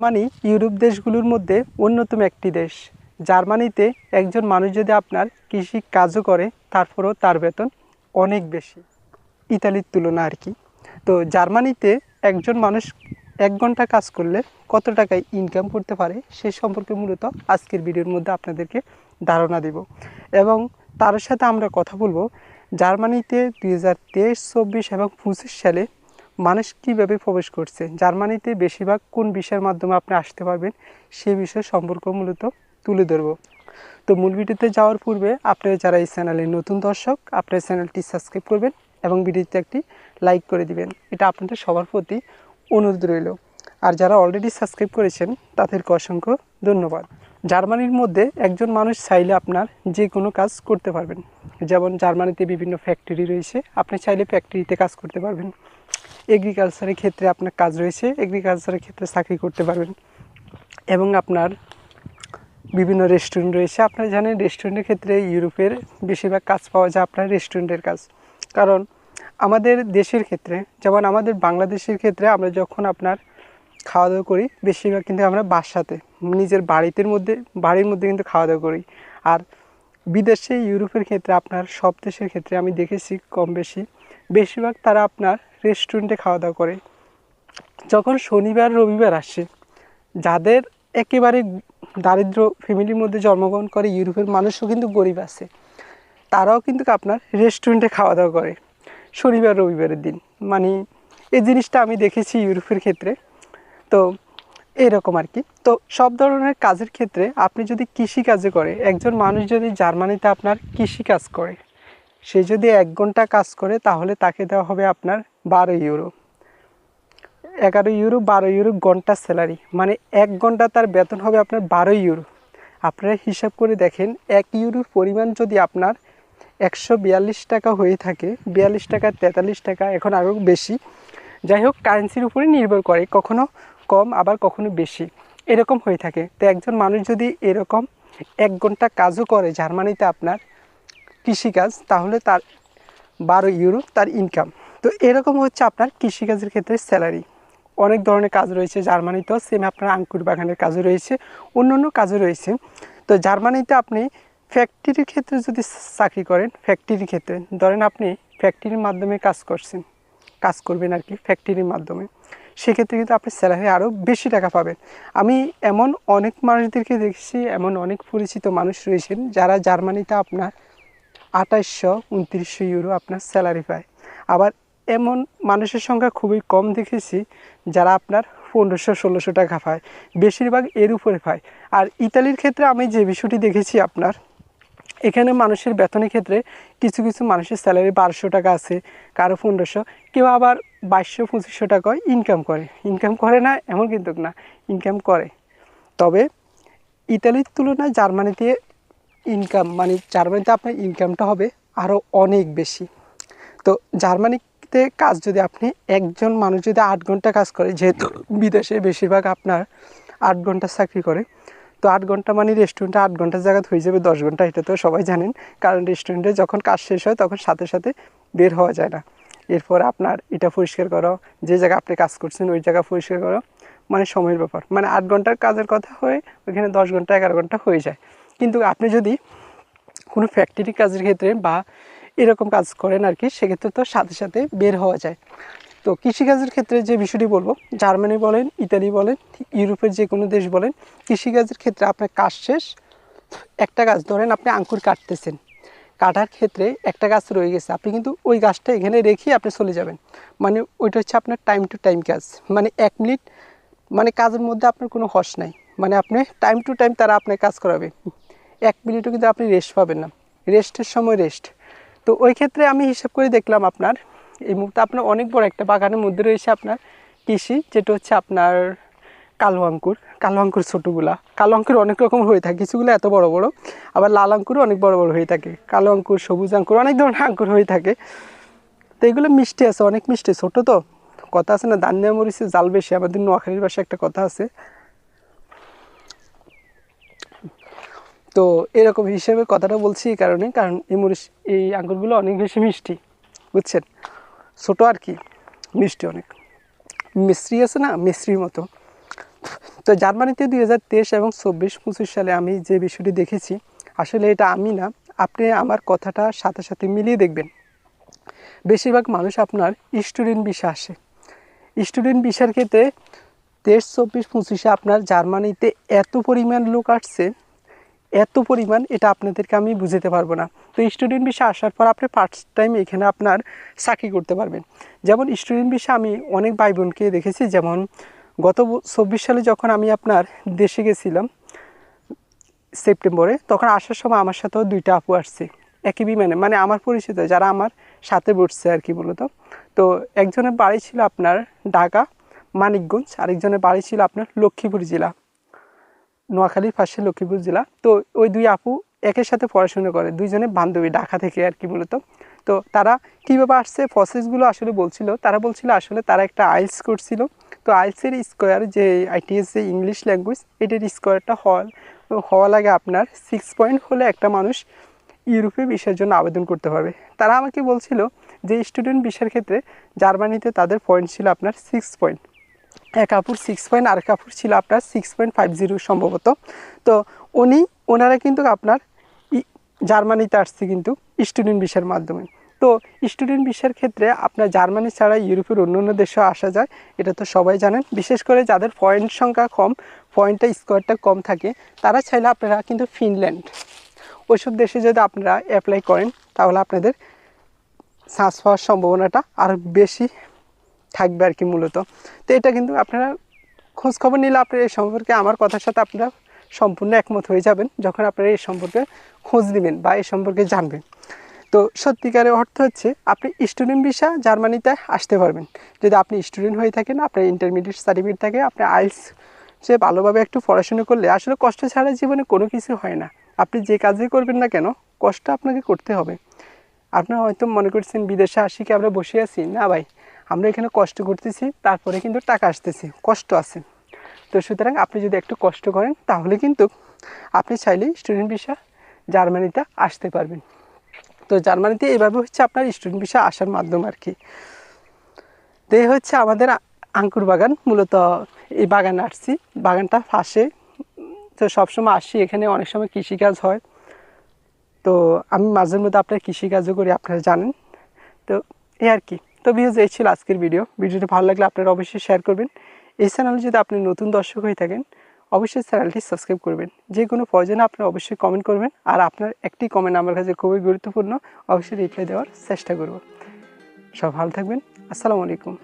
Germany Europe দেশগুলোর মধ্যে অন্যতম একটি দেশ। জার্মানিতে একজন মানুষ যদি আপনার কৃষি কাজও করে, তারপরেও তার বেতন অনেক বেশি। ইতালির তুলনা আর কি। তো জার্মানিতে একজন মানুষ এক ঘণ্টা কাজ করলে কত টাকায় ইনকাম করতে পারে, সে সম্পর্কে মূলত আজকের ভিডিওর মধ্যে আপনাদেরকে ধারণা দেব। এবং তার সাথে আমরা কথা বলব, জার্মানিতে দুই হাজার তেইশ, চব্বিশ এবং পঁচিশ সালে মানুষ কীভাবে প্রবেশ করছে? জার্মানিতে বেশিরভাগ কোন বিষয়ের মাধ্যমে আপনি আসতে পারবেন সে বিষয় সম্পর্ক মূলত তুলে ধরবো। তো মূল ভিডিওতে যাওয়ার পূর্বে আপনারা যারা এই চ্যানেলের নতুন দর্শক, আপনার চ্যানেলটি সাবস্ক্রাইব করবেন এবং ভিডিওতে একটি লাইক করে দিবেন। এটা আপনাদের সবার প্রতি অনুরোধ রইল। আর যারা অলরেডি সাবস্ক্রাইব করেছেন, তাদেরকে অসংখ্য ধন্যবাদ। জার্মানির মধ্যে একজন মানুষ চাইলে আপনার যে কোনো কাজ করতে পারবেন। যেমন জার্মানিতে বিভিন্ন ফ্যাক্টরি রয়েছে, আপনি চাইলে ফ্যাক্টরিতে কাজ করতে পারবেন। এগ্রিকালচারের ক্ষেত্রে আপনার কাজ রয়েছে এগ্রিকালচারের ক্ষেত্রে চাকরি করতে পারবেন। এবং আপনার বিভিন্ন রেস্টুরেন্ট রয়েছে। আপনারা জানেন রেস্টুরেন্টের ক্ষেত্রে ইউরোপের বেশিরভাগ কাজ পাওয়া যায় আপনার রেস্টুরেন্টের কাজ। কারণ আমাদের দেশের ক্ষেত্রে, যেমন আমাদের বাংলাদেশের ক্ষেত্রে আমরা যখন আপনার খাওয়া দাওয়া করি, বেশিরভাগ কিন্তু আমরা বাসাতে, নিজের বাড়িতে মধ্যে, বাড়ির মধ্যে কিন্তু খাওয়া দাওয়া করি। আর বিদেশে, ইউরোপের ক্ষেত্রে, আপনার সব দেশের ক্ষেত্রে আমি দেখেছি কম বেশি, বেশিরভাগ তারা আপনার রেস্টুরেন্টে খাওয়া দাওয়া করে। যখন শনিবার, রবিবার আসে, যাদের একেবারে দারিদ্র ফ্যামিলির মধ্যে জন্মগ্রহণ করে, ইউরোপের মানুষও কিন্তু গরিব আছে, তারাও কিন্তু আপনার রেস্টুরেন্টে খাওয়া দাওয়া করে। শনিবার, রবিবারের দিন। মানে এই জিনিসটা আমি দেখেছি ইউরোপের ক্ষেত্রে। তো এরকম আর কি। তো সব ধরনের কাজের ক্ষেত্রে আপনি যদি কৃষি কাজে করে, একজন মানুষ যদি জার্মানিতে আপনার কৃষি কাজ করে, সে যদি এক ঘণ্টা কাজ করে, তাহলে তাকে দেওয়া হবে আপনার বারো ইউরো এগারো ইউরো বারো ইউরো ঘণ্টা স্যালারি মানে এক ঘণ্টা তার বেতন হবে আপনার বারো ইউরো আপনারা হিসাব করে দেখেন, এক ইউরোর পরিমাণ যদি আপনার একশো বিয়াল্লিশ টাকা হয়ে থাকে, বিয়াল্লিশ টাকা, তেতাল্লিশ টাকা, এখন আরও বেশি। যাই হোক কারেন্সির উপরে নির্ভর করে, কখনো কম, আবার কখনো বেশি। এরকম হয়ে থাকে। তো একজন মানুষ যদি এরকম এক ঘণ্টা কাজও করে জার্মানিতে আপনার কৃষিকাজ, তাহলে তার বারো ইউরো তার ইনকাম তো এরকম হচ্ছে আপনার কৃষিকাজের ক্ষেত্রে স্যালারি অনেক ধরনের কাজ রয়েছে জার্মানিতেও সেম আপনার আঙ্কুর বাগানের কাজও রয়েছে, অন্য অন্য কাজও রয়েছে। তো জার্মানিতে আপনি ফ্যাক্টরির ক্ষেত্রে যদি চাকরি করেন ফ্যাক্টরির ক্ষেত্রে, ধরেন আপনি ফ্যাক্টরির মাধ্যমে কাজ করছেন, কাজ করবেন আর কি ফ্যাক্টরির মাধ্যমে, সেক্ষেত্রে কিন্তু আপনি স্যালারি আরও বেশি টাকা পাবেন। আমি এমন অনেক মানুষদেরকে দেখছি, এমন অনেক পরিচিত মানুষ রয়েছেন যারা জার্মানিতে আপনার আঠাশশো উনত্রিশশো ইউরো আপনার স্যালারি পায়। আবার এমন মানুষের সংখ্যা খুবই কম দেখেছি যারা আপনার পনেরোশো, ষোলোশো টাকা পায়। বেশিরভাগ এর উপরে পায়। আর ইতালির ক্ষেত্রে আমি যে বিষয়টি দেখেছি আপনার, এখানে মানুষের বেতনের ক্ষেত্রে কিছু কিছু মানুষের স্যালারি বারোশো টাকা আছে, কারও পনেরোশো। কেউ আবার বাইশশো, পঁচিশশো টাকায় ইনকাম করে। ইনকাম করে না, এমন কিন্তু না ইনকাম করে। তবে ইতালির তুলনায় জার্মানিতে ইনকাম মানে জার্মানিতে আপনার ইনকামটা হবে আরও অনেক বেশি। তো জার্মানিতে কাজ যদি আপনি একজন মানুষ যদি আট ঘণ্টা কাজ করে, যেহেতু বিদেশে বেশিরভাগ আপনার আট ঘণ্টা চাকরি করে, তো আট ঘণ্টা মানে রেস্টুরেন্টে আট ঘণ্টার জায়গায় হয়ে যাবে, দশ ঘণ্টা, এটা তো সবাই জানেন। কারণ রেস্টুরেন্টে যখন কাজ শেষ হয়, তখন সাথে সাথে বের হওয়া যায় না। এরপর আপনার এটা পরিষ্কার করো, যে জায়গায় আপনি কাজ করছেন, ওই জায়গা পরিষ্কার করো। মানে সময়ের ব্যাপার। মানে আট ঘণ্টার কাজের কথা হয়ে, ওইখানে দশ ঘণ্টা, এগারো ঘণ্টা হয়ে যায়। কিন্তু আপনি যদি কোনো ফ্যাক্টরি কাজের ক্ষেত্রে বা এরকম কাজ করেন আর কি, সেক্ষেত্রে তো সাথে সাথে বের হওয়া যায়। তো কৃষিকাজের ক্ষেত্রে যে বিষয়টি বলব, জার্মানি বলেন, ইতালি বলেন ইউরোপের যে কোনো দেশ বলেন, কৃষিকাজের ক্ষেত্রে আপনার কাজ শেষ, একটা গাছ ধরেন আপনি আঙ্কুর কাটতেছেন, কাটার ক্ষেত্রে একটা গাছ রয়ে গেছে, আপনি কিন্তু ওই গাছটা এখানে রেখেই আপনি চলে যাবেন। মানে ওইটা হচ্ছে আপনার টাইম টু টাইম কাজ। মানে এক মিনিট মানে কাজের মধ্যে আপনার কোনো হস নাই। মানে আপনি টাইম টু টাইম তারা আপনার কাজ করাবে। এক মিনিটও কিন্তু আপনি রেস্ট পাবেন না। রেস্টের সময় রেস্ট তো ওই ক্ষেত্রে আমি হিসাব করে দেখলাম আপনার, এই মুহূর্তে আপনার অনেক বড় একটা বাগানের মধ্যে রয়েছে আপনার কৃষি, যেটা হচ্ছে আপনার কালো আঙ্কুর কালো আঙ্কুর ছোটোগুলা। কালো আঙ্কুর অনেক রকম হয়ে থাকে, কিছুগুলো এত বড় বড়, আবার লাল আঙ্কুরও অনেক বড় বড় হয়ে থাকে। কালো আঙ্কুর, সবুজ আঙ্কুর, অনেক ধরনের আঙ্কুর হয়ে থাকে। তো এগুলো মিষ্টি আছে, অনেক মিষ্টি, ছোটো তো। কথা আছে না দান নেওয়া মরিচে জাল বেশি, আমাদের নোয়াখালীর ভাষায় একটা কথা আছে। তো এরকম হিসেবে কথাটা বলছি এই কারণে, কারণ এই মরিচ এই আঙ্গুরগুলো অনেক বেশি মিষ্টি, বুঝছেন? ছোটো আর কি, মিষ্টি অনেক। মিস্ত্রি আছে না মিস্ত্রির মতো। তো জার্মানিতে দুই হাজার তেইশ এবং চব্বিশ পঁচিশ সালে আমি যে বিষয়টি দেখেছি, আসলে এটা আমি না, আপনি আমার কথাটা সাথে সাথে মিলিয়ে দেখবেন। বেশিরভাগ মানুষ আপনার স্টুডেন্ট বিষয় আসে। স্টুডেন্ট বিষয়ের ক্ষেত্রে তেইশ, চব্বিশ, পঁচিশে আপনার জার্মানিতে এত পরিমাণ লোক আসছে এত পরিমাণ এটা আপনাদেরকে আমি বুঝাতে পারব না। তো স্টুডেন্ট বিষয় আসার পর আপনি পার্ট টাইম এখানে আপনার চাকরি করতে পারবেন। যেমন স্টুডেন্ট বিষয় আমি অনেক ভাই বোনকে দেখেছি, যেমন গত চব্বিশ সালে যখন আমি আপনার দেশে গেছিলাম, সেপ্টেম্বরে, তখন আসার সময় আমার সাথেও দুইটা আপু আসছে। একই বিমানে মানে আমার পরিচিত, যারা আমার সাথে বসছে আর কি মূলত। তো একজনের বাড়ি ছিল আপনার ঢাকা, মানিকগঞ্জ, আরেকজনের বাড়ি ছিল আপনার লক্ষ্মীপুর জেলা। নোয়াখালীর পাশে লক্ষ্মীপুর জেলা। তো ওই দুই আপু একের সাথে পড়াশোনা করে। দুইজনে বান্ধবী, ঢাকা থেকে আর কি মূলত। তো তারা কীভাবে আসছে প্রসেসগুলো আসলে বলছিল। তারা বলছিল আসলে তারা একটা আইলস করছিল তো আইলসের স্কোয়ার যে আইটিএস যে ইংলিশ ল্যাঙ্গুয়েজ এটার স্কোয়ারটা হওয়া হওয়া লাগে আপনার সিক্স পয়েন্ট হলে একটা মানুষ ইউরোপে বিষয়ের জন্য আবেদন করতে পারবে। তারা আমাকে বলছিল যে স্টুডেন্ট বিষয়ের ক্ষেত্রে জার্মানিতে তাদের পয়েন্ট ছিল আপনার সিক্স পয়েন্ট এক আপুর সিক্স পয়েন্ট আর এক আপুর ছিল আপনার সিক্স পয়েন্ট ফাইভ জিরো সম্ভবত। তো উনি ওনারা কিন্তু আপনার জার্মানিতে আসছে কিন্তু স্টুডেন্ট ভিসার মাধ্যমে। তো স্টুডেন্ট ভিসার ক্ষেত্রে আপনার জার্মানি ছাড়া ইউরোপের অন্য অন্য দেশেও আসা যায়, এটা তো সবাই জানেন। বিশেষ করে যাদের পয়েন্ট সংখ্যা কম পয়েন্টটা স্কোয়ারটা কম থাকে, তারা চাইলে আপনারা কিন্তু ফিনল্যান্ড ওইসব দেশে যদি আপনারা অ্যাপ্লাই করেন, তাহলে আপনাদের চান্স পাওয়ার সম্ভাবনাটা আরও বেশি থাকবে আর কি মূলত। তো এটা কিন্তু আপনারা খোঁজ খবর নিলে আপনারা এই সম্পর্কে আমার কথার সাথে আপনারা সম্পূর্ণ একমত হয়ে যাবেন, যখন আপনারা এই সম্পর্কে খোঁজ নেবেন বা এই সম্পর্কে জানবেন। তো সত্যিকারের অর্থ হচ্ছে, আপনি স্টুডেন্ট ভিসা জার্মানিতে আসতে পারবেন। যদি আপনি স্টুডেন্ট হয়ে থাকেন, আপনার ইন্টারমিডিয়েট সার্টিফিকেট থাকে, আপনি আইলস সে ভালোভাবে একটু পড়াশোনা করলে আসলে কষ্ট ছাড়া জীবনে কোনো কিছু হয় না। আপনি যে কাজই করবেন না কেন, কষ্ট আপনাকে করতে হবে। আপনারা হয়তো মনে করছেন, বিদেশে আসি কি আমরা বসে আছি? না ভাই আমরা এখানে কষ্ট করতেছি, তারপরে কিন্তু টাকা আসতেছে, কষ্ট আছে। তো সুতরাং আপনি যদি একটু কষ্ট করেন, তাহলে কিন্তু আপনি চাইলেই স্টুডেন্ট ভিসা জার্মানিতে আসতে পারবেন। তো জার্মানিতে এইভাবে হচ্ছে আপনার স্টুডেন্ট ভিসা আসার মাধ্যম আর কি। তো হচ্ছে আমাদের আঙ্কুর বাগান, মূলত এই বাগান আসছি। বাগানটা ফাঁসে। তো সবসময় আসি এখানে, অনেক সময় কৃষিকাজ হয়। তো আমি মাঝে মধ্যে আপনার কৃষিকাজও করি, আপনারা জানেন। তো এই আর কি। তো ভিউজ এই ছিল আজকের ভিডিও ভিডিওটা ভালো লাগলে আপনারা অবশ্যই শেয়ার করবেন। এই চ্যানেলে যদি আপনি নতুন দর্শক হয়ে থাকেন, অবশ্যই চ্যানেলটি সাবস্ক্রাইব করবেন। যে কোনো প্রয়োজনে আপনারা অবশ্যই কমেন্ট করবেন। আর আপনার একটি কমেন্ট আমার কাছে খুবই গুরুত্বপূর্ণ, অবশ্যই রিপ্লাই দেওয়ার চেষ্টা করব। সব ভালো থাকবেন। আসসালামু আলাইকুম।